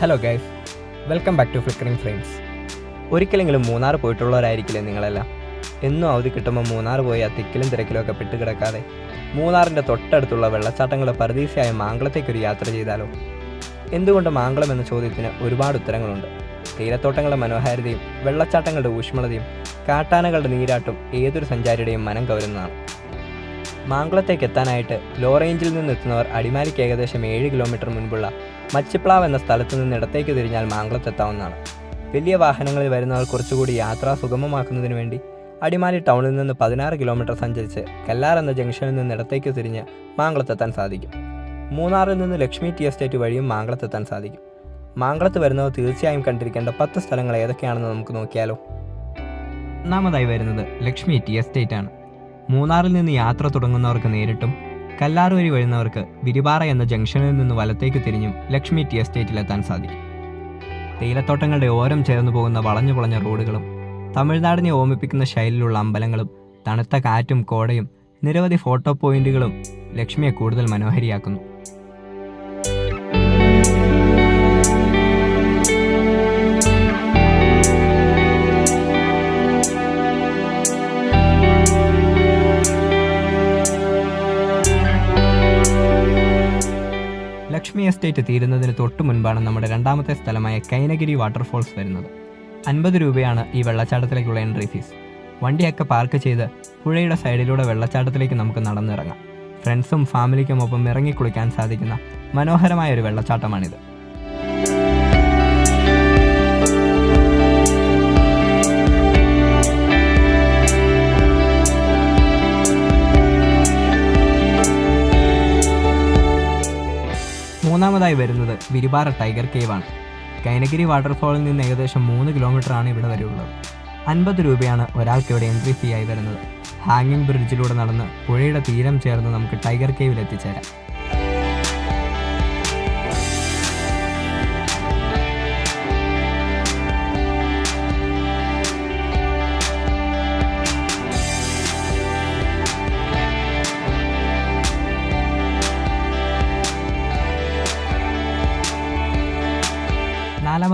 Hello guys welcome back to flickering frames ഒരിക്കലെങ്കിലും മൂന്നാർ പോയിട്ടുള്ളവരായിരിക്കില്ലേ നിങ്ങളെല്ലാം? എന്നും അവധി കിട്ടുമ്പോൾ മൂന്നാർ പോയി ആ തിക്കിലും തിരക്കിലും ഒക്കെ പെട്ടുകിടക്കാതെ മൂന്നാറിന്റെ തൊട്ടടുത്തുള്ള വെള്ളച്ചാട്ടങ്ങളുടെ പരദീസയായ മാങ്കളത്തേക്കൊരു യാത്ര ചെയ്താലോ? എന്തുകൊണ്ട് മാങ്കുളം എന്ന ചോദ്യത്തിന് ഒരുപാട് ഉത്തരങ്ങളുണ്ട്. തീരത്തോട്ടങ്ങളുടെ മനോഹാരിതയും വെള്ളച്ചാട്ടങ്ങളുടെ ഊഷ്മളതയും കാട്ടാനകളുടെ നീരാട്ടും ഏതൊരു സഞ്ചാരിയുടെയും മനം കവരുന്നതാണ്. മാങ്കുളത്തേക്ക് എത്താനായിട്ട് ലോ റേഞ്ചിൽ നിന്ന് എത്തുന്നവർ അടിമാലിക്ക് ഏകദേശം ഏഴ് കിലോമീറ്റർ മുൻപുള്ള മച്ചിപ്ലാവ് എന്ന സ്ഥലത്തു നിന്ന് ഇടത്തേക്ക് തിരിഞ്ഞാൽ മാങ്കുളത്തെത്താവുന്നതാണ് വലിയ വാഹനങ്ങളിൽ വരുന്നവർ കുറച്ചുകൂടി യാത്ര സുഗമമാക്കുന്നതിന് വേണ്ടി അടിമാലി ടൗണിൽ നിന്ന് പതിനാറ് കിലോമീറ്റർ സഞ്ചരിച്ച് കല്ലാർ എന്ന ജംഗ്ഷനിൽ നിന്ന് ഇടത്തേക്ക് തിരിഞ്ഞ് മാങ്കുളത്തെത്താൻ സാധിക്കും. മൂന്നാറിൽ നിന്ന് ലക്ഷ്മി ടി എസ്റ്റേറ്റ് വഴിയും മാങ്കുളത്തെത്താൻ സാധിക്കും. മാങ്കുളത്ത് വരുന്നവർ തീർച്ചയായും കണ്ടിരിക്കേണ്ട പത്ത് സ്ഥലങ്ങൾ ഏതൊക്കെയാണെന്ന് നമുക്ക് നോക്കിയാലോ. ഒന്നാമതായി വരുന്നത് ലക്ഷ്മി ടി എസ്റ്റേറ്റ് ആണ് മൂന്നാറിൽ നിന്ന് യാത്ര തുടങ്ങുന്നവർക്ക് നേരിട്ടും കല്ലാർ വഴി വരുന്നവർക്ക് വിരിപാറ എന്ന ജംഗ്ഷനിൽ നിന്ന് വലത്തേക്ക് തിരിഞ്ഞും ലക്ഷ്മി ടി എസ്റ്റേറ്റിലെത്താൻ സാധിക്കും. തേയിലത്തോട്ടങ്ങളുടെ ഓരം ചേർന്നു പോകുന്ന വളഞ്ഞു പുളഞ്ഞ റോഡുകളും തമിഴ്നാടിനെ ഓമിപ്പിക്കുന്ന ശൈലിയിലുള്ള അമ്പലങ്ങളും തണുത്ത കാറ്റും കോടയും നിരവധി ഫോട്ടോ പോയിന്റുകളും ലക്ഷ്മിയെ കൂടുതൽ മനോഹരിയാക്കുന്നു. ലക്ഷ്മി എസ്റ്റേറ്റ് തീരുന്നതിന് തൊട്ടു മുൻപാണ് നമ്മുടെ രണ്ടാമത്തെ സ്ഥലമായ കൈനഗിരി വാട്ടർഫോൾസ് വരുന്നത്. അൻപത് രൂപയാണ് ഈ വെള്ളച്ചാട്ടത്തിലേക്കുള്ള എൻട്രി ഫീസ് വണ്ടിയൊക്കെ പാർക്ക് ചെയ്ത് പുഴയുടെ സൈഡിലൂടെ വെള്ളച്ചാട്ടത്തിലേക്ക് നമുക്ക് നടന്നിറങ്ങാം. ഫ്രണ്ട്സും ഫാമിലിക്കും ഒപ്പം ഇറങ്ങി കുളിക്കാൻ സാധിക്കുന്ന മനോഹരമായ ഒരു വെള്ളച്ചാട്ടമാണിത്. മൂന്നാമതായി വരുന്നത് വിരിപാറ ടൈഗർ കേവ് ആണ് കൈനഗിരി വാട്ടർഫാളിൽ നിന്ന് ഏകദേശം മൂന്ന് കിലോമീറ്റർ ആണ് ഇവിടെ വരെയുള്ളത്. അൻപത് രൂപയാണ് ഒരാൾക്ക് ഇവിടെ എൻട്രി ഫീ ആയി വരുന്നത്. ഹാങ്ങിങ് ബ്രിഡ്ജിലൂടെ നടന്ന് പുഴയുടെ തീരം ചേർന്ന് നമുക്ക് ടൈഗർ കേവിൽ എത്തിച്ചേരാം.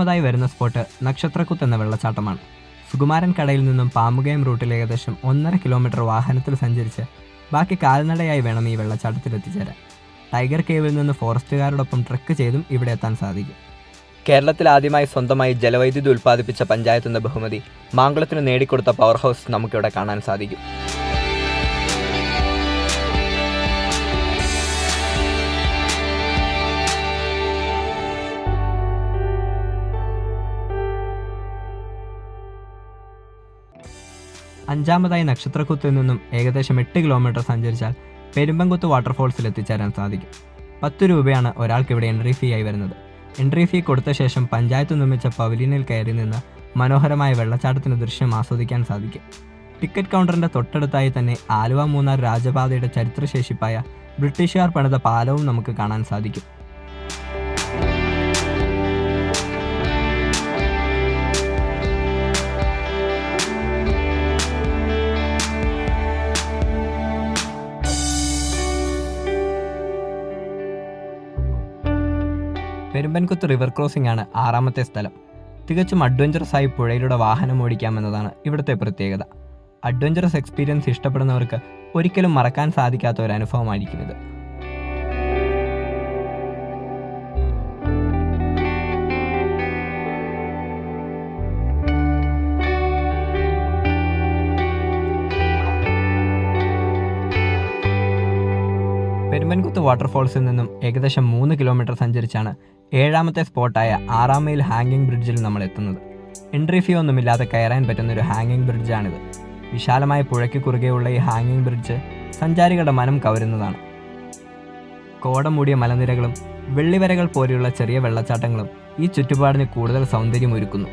നാലാമതായി വരുന്ന സ്പോട്ട് നക്ഷത്രക്കുത്ത് എന്ന വെള്ളച്ചാട്ടമാണ്. സുകുമാരൻ കടയിൽ നിന്നും പാമ്പുകയം റൂട്ടിൽ ഏകദേശം ഒന്നര കിലോമീറ്റർ വാഹനത്തിൽ സഞ്ചരിച്ച് ബാക്കി കാൽനടയായി വേണം ഈ വെള്ളച്ചാട്ടത്തിൽ എത്തിച്ചേരാൻ ടൈഗർ കേവിൽ നിന്ന് ഫോറസ്റ്റുകാരോടൊപ്പം ട്രക്ക് ചെയ്തും ഇവിടെ എത്താൻ സാധിക്കും. കേരളത്തിൽ ആദ്യമായി സ്വന്തമായി ജലവൈദ്യുതി ഉൽപ്പാദിപ്പിച്ച പഞ്ചായത്ത് എന്ന ബഹുമതി മാങ്കുളത്തിന് നേടിക്കൊടുത്ത പവർ ഹൗസ് നമുക്കിവിടെ കാണാൻ സാധിക്കും. അഞ്ചാമതായി നക്ഷത്രക്കുത്തിൽ നിന്നും ഏകദേശം എട്ട് കിലോമീറ്റർ സഞ്ചരിച്ചാൽ പെരുമ്പങ്കുത്ത് വാട്ടർഫോൾസിൽ എത്തിച്ചേരാൻ സാധിക്കും. പത്ത് രൂപയാണ് ഒരാൾക്ക് ഇവിടെ എൻട്രി ഫീ ആയി വരുന്നത്. എൻട്രി ഫീ കൊടുത്ത ശേഷം പഞ്ചായത്ത് നിർമ്മിച്ച പവലിയനിൽ കയറി നിന്ന് മനോഹരമായ വെള്ളച്ചാട്ടത്തിന്റെ ദൃശ്യം ആസ്വദിക്കാൻ സാധിക്കും. ടിക്കറ്റ് കൗണ്ടറിന്റെ തൊട്ടടുത്തായി തന്നെ ആലുവ മൂന്നാർ രാജപാതയുടെ ചരിത്രശേഷിപ്പായ ബ്രിട്ടീഷുകാർ പണിത പാലവും നമുക്ക് കാണാൻ സാധിക്കും. പെരുമ്പൻകുത്ത് റിവർ ക്രോസിംഗ് ആണ് ആറാമത്തെ സ്ഥലം. തികച്ചും അഡ്വഞ്ചറസ് ആയി പുഴയിലൂടെ വാഹനം ഓടിക്കാമെന്നതാണ് ഇവിടുത്തെ പ്രത്യേകത. അഡ്വഞ്ചറസ് എക്സ്പീരിയൻസ് ഇഷ്ടപ്പെടുന്നവർക്ക് ഒരിക്കലും മറക്കാൻ സാധിക്കാത്ത ഒരു അനുഭവമായിരിക്കും ഇത്. പെരുമ്പൻകുത്ത് വാട്ടർഫോൾസിൽ നിന്നും ഏകദേശം മൂന്ന് കിലോമീറ്റർ സഞ്ചരിച്ചാണ് ഏഴാമത്തെ സ്പോട്ടായ ആറാം മൈൽ ഹാങ്ങിങ് ബ്രിഡ്ജിൽ നമ്മൾ എത്തുന്നത്. എൻട്രി ഫീ ഒന്നുമില്ലാതെ കയറാൻ പറ്റുന്ന ഒരു ഹാങ്ങിങ് ബ്രിഡ്ജാണിത്. വിശാലമായ പുഴയ്ക്ക് കുറുകെയുള്ള ഈ ഹാങ്ങിങ് ബ്രിഡ്ജ് സഞ്ചാരികളുടെ മനം കവരുന്നതാണ്. കോട മൂടിയ മലനിരകളും വെള്ളിവരകൾ പോലെയുള്ള ചെറിയ വെള്ളച്ചാട്ടങ്ങളും ഈ ചുറ്റുപാടിന് കൂടുതൽ സൗന്ദര്യമൊരുക്കുന്നു.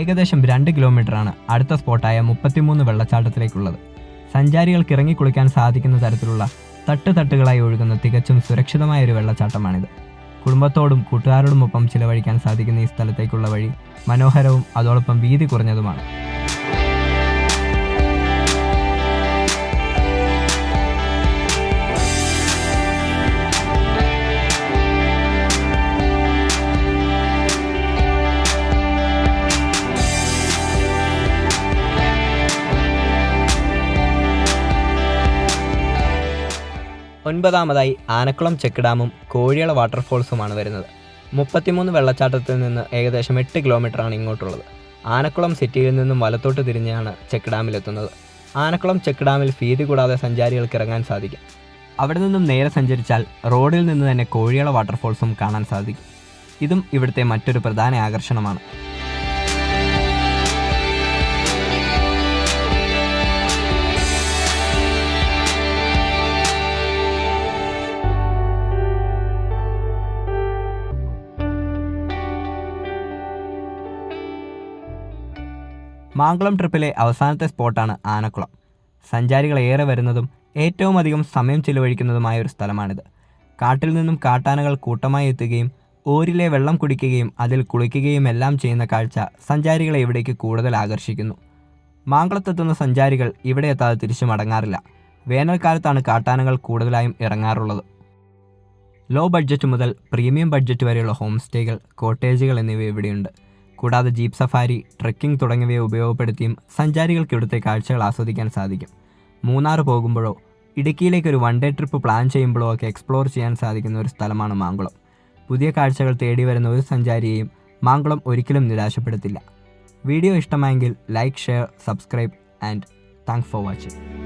ഏകദേശം രണ്ട് കിലോമീറ്ററാണ് അടുത്ത സ്പോട്ടായ മുപ്പത്തിമൂന്ന് വെള്ളച്ചാട്ടത്തിലേക്കുള്ളത്. സഞ്ചാരികൾക്ക് ഇറങ്ങി കുളിക്കാൻ സാധിക്കുന്ന തരത്തിലുള്ള തട്ട് തട്ടുകളായി ഒഴുകുന്ന തികച്ചും സുരക്ഷിതമായ ഒരു വെള്ളച്ചാട്ടമാണിത്. കുടുംബത്തോടും കൂട്ടുകാരോടുമൊപ്പം ചിലവഴിക്കാൻ സാധിക്കുന്ന ഈ സ്ഥലത്തേക്കുള്ള വഴി മനോഹരവും അതോടൊപ്പം വീതി കുറഞ്ഞതുമാണ്. ഒൻപതാമതായി ആനക്കുളം ചെക്ക് ഡാമും കോഴിയള വാട്ടർഫോൾസുമാണ് വരുന്നത്. മുപ്പത്തിമൂന്ന് വെള്ളച്ചാട്ടത്തിൽ നിന്ന് ഏകദേശം എട്ട് കിലോമീറ്ററാണ് ഇങ്ങോട്ടുള്ളത്. ആനക്കുളം സിറ്റിയിൽ നിന്നും വലത്തോട്ട് തിരിഞ്ഞാണ് ചെക്ക് ഡാമിലെത്തുന്നത്. ആനക്കുളം ചെക്ക് ഡാമിൽ ഫീതി കൂടാതെ സഞ്ചാരികൾക്ക് ഇറങ്ങാൻ സാധിക്കും. അവിടെ നിന്നും നേരെ സഞ്ചരിച്ചാൽ റോഡിൽ നിന്ന് തന്നെ കോഴിയള വാട്ടർഫോൾസും കാണാൻ സാധിക്കും. ഇതും ഇവിടുത്തെ മറ്റൊരു പ്രധാന ആകർഷണമാണ്. മാങ്കുളം ട്രിപ്പിലെ അവസാനത്തെ സ്പോട്ടാണ് ആനക്കുളം. സഞ്ചാരികൾ ഏറെ വരുന്നതും ഏറ്റവും അധികം സമയം ചിലവഴിക്കുന്നതുമായ ഒരു സ്ഥലമാണിത്. കാട്ടിൽ നിന്നും കാട്ടാനകൾ കൂട്ടമായി എത്തുകയും ഓരിലെ വെള്ളം കുടിക്കുകയും അതിൽ കുളിക്കുകയും എല്ലാം ചെയ്യുന്ന കാഴ്ച സഞ്ചാരികളെ ഇവിടേക്ക് കൂടുതൽ ആകർഷിക്കുന്നു. മാങ്കുളത്തെത്തുന്ന സഞ്ചാരികൾ ഇവിടെ എത്താതെ തിരിച്ചു മടങ്ങാറില്ല. വേനൽക്കാലത്താണ് കാട്ടാനകൾ കൂടുതലായും ഇറങ്ങാറുള്ളത്. ലോ ബഡ്ജറ്റ് മുതൽ പ്രീമിയം ബഡ്ജറ്റ് വരെയുള്ള ഹോം സ്റ്റേകൾ കോട്ടേജുകൾ എന്നിവ ഇവിടെയുണ്ട്. കൂടാതെ ജീപ്പ് സഫാരി ട്രെക്കിംഗ് തുടങ്ങിയവയെ ഉപയോഗപ്പെടുത്തിയും സഞ്ചാരികൾക്ക് ഇവിടുത്തെ കാഴ്ചകൾ ആസ്വദിക്കാൻ സാധിക്കും. മൂന്നാർ പോകുമ്പോഴോ ഇടുക്കിയിലേക്ക് ഒരു വൺ ഡേ ട്രിപ്പ് പ്ലാൻ ചെയ്യുമ്പോഴോ ഒക്കെ എക്സ്പ്ലോർ ചെയ്യാൻ സാധിക്കുന്ന ഒരു സ്ഥലമാണ് മാങ്കുളം. പുതിയ കാഴ്ചകൾ തേടി വരുന്ന ഒരു സഞ്ചാരിയെയും മാങ്കുളം ഒരിക്കലും നിരാശപ്പെടുത്തില്ല. വീഡിയോ ഇഷ്ടമായെങ്കിൽ like share subscribe and thanks for watching